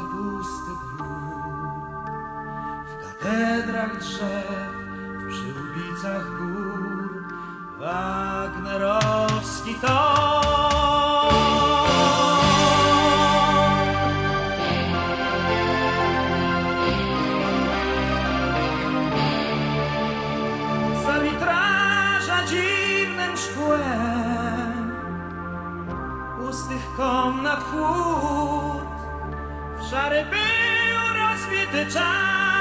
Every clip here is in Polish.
pusty dwór, w katedrach drzew, w przyłbicach gór, Wagnerowski to. szkłem pustych komnat chłód. Szary był rozbity czas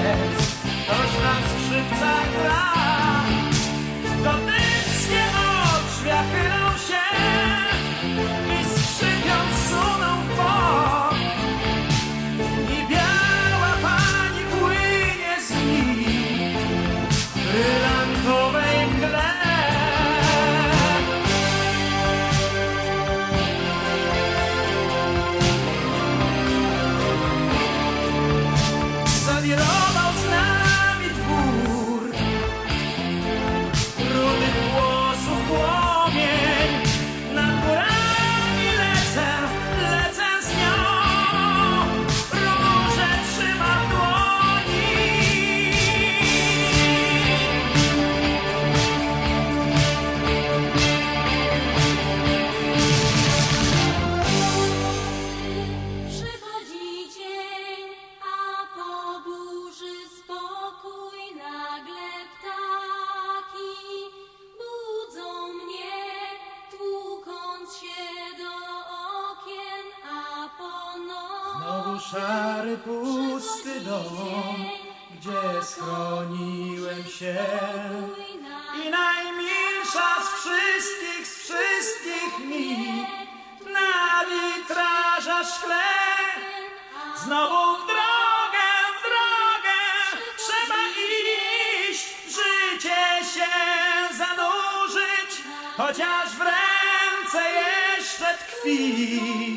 świec, ktoś na skrzypcach gra. Znowu szary, pusty dom, gdzie schroniłem się. I najmilsza z wszystkich, z wszystkich mi na witraża szkle. Znowu w drogę, w drogę trzeba iść, życie się zanurzyć, chociaż w ręce jeszcze tkwi.